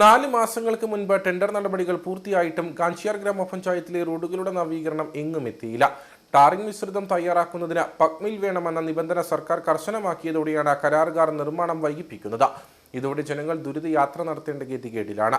നാല് മാസങ്ങൾക്ക് മുൻപ് ടെൻഡർ നടപടികൾ പൂർത്തിയായിട്ടും കാഞ്ചിയാർ ഗ്രാമപഞ്ചായത്തിലെ റോഡുകളുടെ നവീകരണം എങ്ങും എത്തിയില്ല. ടാറിംഗ് മിശ്രിതം തയ്യാറാക്കുന്നതിന് പക്മിൽ വേണമെന്ന നിബന്ധന സർക്കാർ കർശനമാക്കിയതോടെയാണ് കരാറുകാർ നിർമ്മാണം വൈകിപ്പിക്കുന്നത്. ഇതോടെ ജനങ്ങൾ ദുരിതയാത്ര നടത്തേണ്ട ഗതികേടിലാണ്.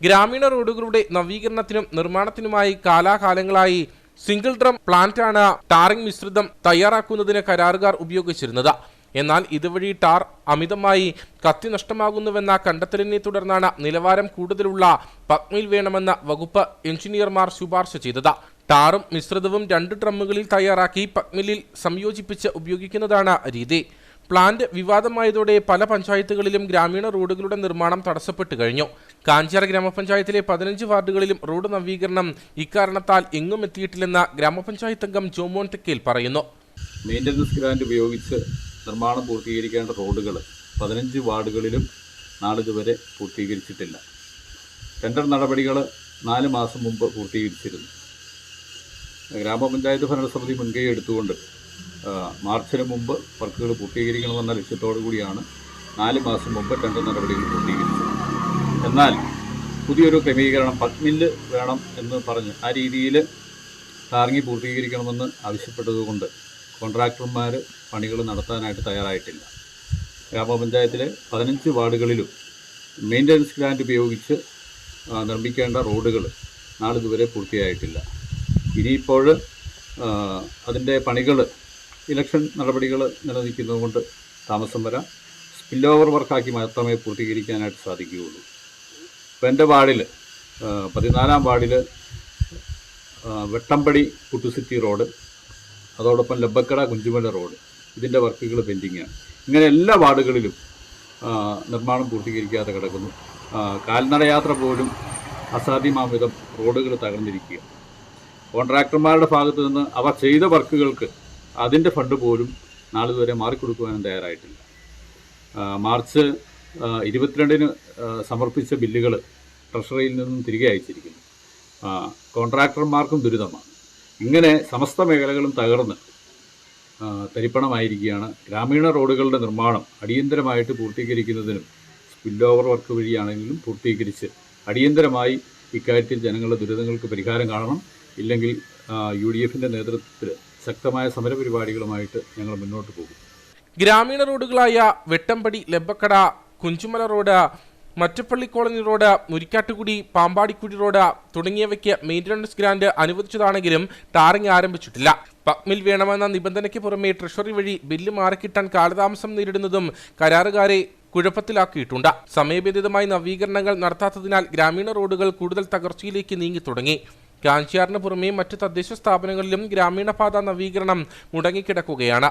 ഗ്രാമീണ റോഡുകളുടെ നവീകരണത്തിനും നിർമ്മാണത്തിനുമായി കാലാകാലങ്ങളായി സിംഗിൾ ഡ്രം പ്ലാന്റാണ് ടാറിംഗ് മിശ്രിതം തയ്യാറാക്കുന്നതിന് കരാറുകാർ ഉപയോഗിച്ചിരുന്നത്. എന്നാൽ ഇതുവഴി ടാർ അമിതമായി കത്തി നഷ്ടമാകുന്നുവെന്ന കണ്ടെത്തലിനെ തുടർന്നാണ് നിലവാരം കൂടുതലുള്ള പക്മിൽ വേണമെന്ന വകുപ്പ് എഞ്ചിനീയർമാർ ശുപാർശ ചെയ്തത്. ടാറും മിശ്രിതവും രണ്ട് ഡ്രമ്മുകളിൽ തയ്യാറാക്കി പക്മിലിൽ സംയോജിപ്പിച്ച് ഉപയോഗിക്കുന്നതാണ് രീതി. പ്ലാന്റ് വിവാദമായതോടെ പല പഞ്ചായത്തുകളിലും ഗ്രാമീണ റോഡുകളുടെ നിർമ്മാണം തടസ്സപ്പെട്ടു കഴിഞ്ഞു. കാഞ്ചാർ ഗ്രാമപഞ്ചായത്തിലെ പതിനഞ്ച് വാർഡുകളിലും റോഡ് നവീകരണം ഇക്കാരണത്താൽ എങ്ങും എത്തിയിട്ടില്ലെന്ന് ഗ്രാമപഞ്ചായത്ത് അംഗം ജോമോൻ തെക്കേൽ പറയുന്നു. മെയിന്റനൻസ് ഗ്രാൻഡ് ഉപയോഗിച്ച് നിർമ്മാണം പൂർത്തീകരിക്കേണ്ട റോഡുകൾ പതിനഞ്ച് വാർഡുകളിലും നാളിതുവരെ പൂർത്തീകരിച്ചിട്ടില്ല. ടെൻഡർ നടപടികൾ നാല് മാസം മുമ്പ് പൂർത്തീകരിച്ചിരുന്നു. ഗ്രാമപഞ്ചായത്ത് ഭരണസമിതി മുൻകൈ എടുത്തുകൊണ്ട് മാർച്ചിന് മുമ്പ് വർക്കുകൾ പൂർത്തീകരിക്കണമെന്ന ലക്ഷ്യത്തോടു കൂടിയാണ് നാല് മാസം മുമ്പ് ടെൻഡർ നടപടികൾ പൂർത്തീകരിച്ചത്. എന്നാൽ പുതിയൊരു ക്രമീകരണം പത്മില്ല് വേണം എന്ന് പറഞ്ഞ് ആ രീതിയിൽ ടാറിങ്ങി പൂർത്തീകരിക്കണമെന്ന് ആവശ്യപ്പെട്ടതുകൊണ്ട് കോൺട്രാക്ടർമാർ പണികൾ നടത്താനായിട്ട് തയ്യാറായിട്ടില്ല. ഗ്രാമപഞ്ചായത്തിലെ പതിനഞ്ച് വാർഡുകളിലും മെയിന്റനൻസ് ഗ്രാൻഡ് ഉപയോഗിച്ച് നിർമ്മിക്കേണ്ട റോഡുകൾ നാളിതുവരെ പൂർത്തിയായിട്ടില്ല. ഇനിയിപ്പോൾ അതിന്റെ പണികൾ ഇലക്ഷൻ നടപടികൾ നിലനിൽക്കുന്നതുകൊണ്ട് താമസം വരാം. സ്പിൽ ഓവർ വർക്കാക്കി മാത്രമേ പൂർത്തീകരിക്കാനായിട്ട് സാധിക്കുകയുള്ളൂ. ഇപ്പോൾ എന്റെ വാർഡിൽ പതിനാലാം വാർഡിൽ വെട്ടമ്പടി കുട്ടുസിറ്റി റോഡ് അതോടൊപ്പം ലബ്ബക്കട കുഞ്ചുമല റോഡ് ഇതിന്റെ വർക്കുകൾ പെൻഡിങ്ങാണ്. ഇങ്ങനെ എല്ലാ വാർഡുകളിലും നിർമ്മാണം പൂർത്തീകരിക്കാതെ കിടക്കുന്നു. കാൽനടയാത്ര പോലും അസാധ്യമാം വിധം റോഡുകൾ തകർന്നിരിക്കുക കോൺട്രാക്ടർമാരുടെ ഭാഗത്തു നിന്ന് അവർ ചെയ്ത വർക്കുകൾക്ക് അതിന്റെ ഫണ്ട് പോലും നാളിതുവരെ മാറിക്കൊടുക്കുവാനും തയ്യാറായിട്ടില്ല. മാർച്ച് ഇരുപത്തിരണ്ടിന് സമർപ്പിച്ച ബില്ലുകൾ ട്രഷറിയിൽ നിന്നും തിരികെ അയച്ചിരിക്കുന്നു. കോൺട്രാക്ടർമാർക്കും ദുരിതമാണ്. ഇങ്ങനെ സമസ്ത മേഖലകളും തകർന്ന് തരിപ്പണമായിരിക്കുകയാണ്. ഗ്രാമീണ റോഡുകളുടെ നിർമ്മാണം അടിയന്തരമായിട്ട് പൂർത്തീകരിക്കുന്നതിനും സ്പിൽ ഓവർ വർക്ക് വഴിയാണെങ്കിലും പൂർത്തീകരിച്ച് അടിയന്തരമായി ഇക്കാര്യത്തിൽ ജനങ്ങളുടെ ദുരിതങ്ങൾക്ക് പരിഹാരം കാണണം. ഇല്ലെങ്കിൽ യു ഡി എഫിന്റെ നേതൃത്വത്തിൽ ശക്തമായ സമരപരിപാടികളുമായിട്ട് ഞങ്ങൾ മുന്നോട്ട് പോകും. ഗ്രാമീണ റോഡുകളായ Vettampady Lebbakkada Kunchumala road Mattappally colony road Murikkattukudi Pampadikkudi road തുടങ്ങിയവയ്ക്ക് മെയിന്റനൻസ് ഗ്രാന്റ് അനുവദിച്ചതാണെങ്കിലും ടാറിംഗ് ആരംഭിച്ചിട്ടില്ല. പക്മിൽ വേണമെന്ന നിബന്ധനയ്ക്ക് പുറമെ ട്രഷറി വഴി ബില്ല് മാറിക്കിട്ടാൻ കാലതാമസം നേരിടുന്നതും കരാറുകാരെ കുഴപ്പത്തിലാക്കിയിട്ടുണ്ട്. സമയബന്ധിതമായി നവീകരണങ്ങൾ നടത്താത്തതിനാൽ ഗ്രാമീണ റോഡുകൾ കൂടുതൽ തകർച്ചയിലേക്ക് നീങ്ങി തുടങ്ങി. കാഞ്ചിയാറിന് പുറമെ മറ്റ് തദ്ദേശ സ്ഥാപനങ്ങളിലും ഗ്രാമീണ പാത നവീകരണം മുടങ്ങിക്കിടക്കുകയാണ്.